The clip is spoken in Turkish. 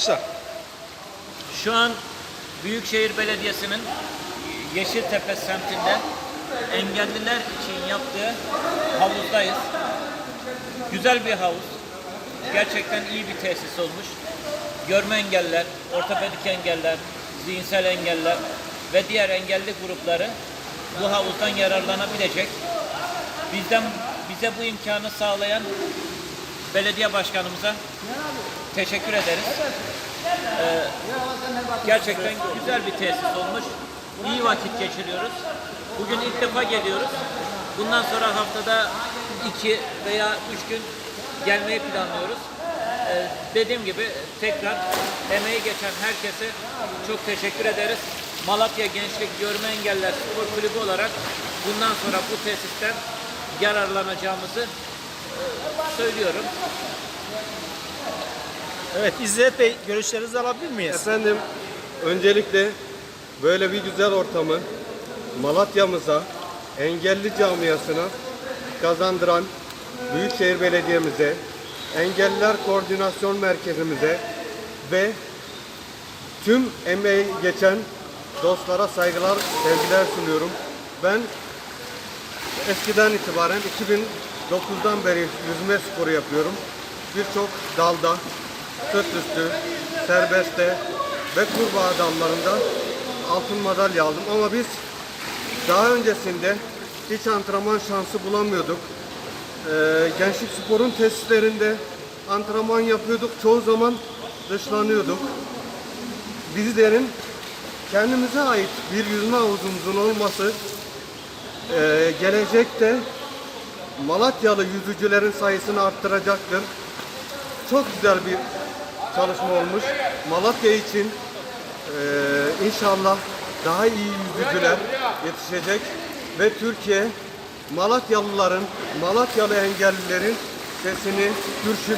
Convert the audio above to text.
Başla. Şu an Büyükşehir Belediyesi'nin Yeşiltepe semtinde engelliler için yaptığı havuzdayız. Güzel bir havuz. Gerçekten iyi bir tesis olmuş. Görme engeller, ortopedik engeller, zihinsel engeller ve diğer engelli grupları bu havuzdan yararlanabilecek. Bizden bize bu imkanı sağlayan belediye başkanımıza teşekkür ederiz. Gerçekten güzel bir tesis olmuş. İyi vakit geçiriyoruz. Bugün ilk defa geliyoruz. Bundan sonra haftada iki veya üç gün gelmeyi planlıyoruz. Ee, dediğim gibi tekrar emeği geçen herkese çok teşekkür ederiz. Malatya Gençlik Görme Engeller Spor Kulübü olarak bundan sonra bu tesisten yararlanacağımızı e, söylüyorum. Evet İzzet Bey görüşlerinizi alabilir miyiz? Efendim öncelikle böyle bir güzel ortamı Malatya'mıza, engelli camiasına kazandıran Büyükşehir Belediye'mize, Engelliler Koordinasyon Merkezimize ve tüm emeği geçen dostlara saygılar, sevgiler sunuyorum. Ben eskiden itibaren 2009'dan beri yüzme sporu yapıyorum. Birçok dalda, sırt üstü, serbestte ve kurbağa dallarında altın madalya aldım. Ama biz daha öncesinde hiç antrenman şansı bulamıyorduk. Ee, gençlik sporun tesislerinde antrenman yapıyorduk. Çoğu zaman dışlanıyorduk. Bizlerin kendimize ait bir yüzme havuzumuzun olması e, gelecekte Malatyalı yüzücülerin sayısını arttıracaktır. Çok güzel bir çalışma olmuş. Malatya için e, inşallah daha iyi yüzücüler yetişecek ve Türkiye Malatyalıların, Malatyalı engellilerin sesini, Türkçü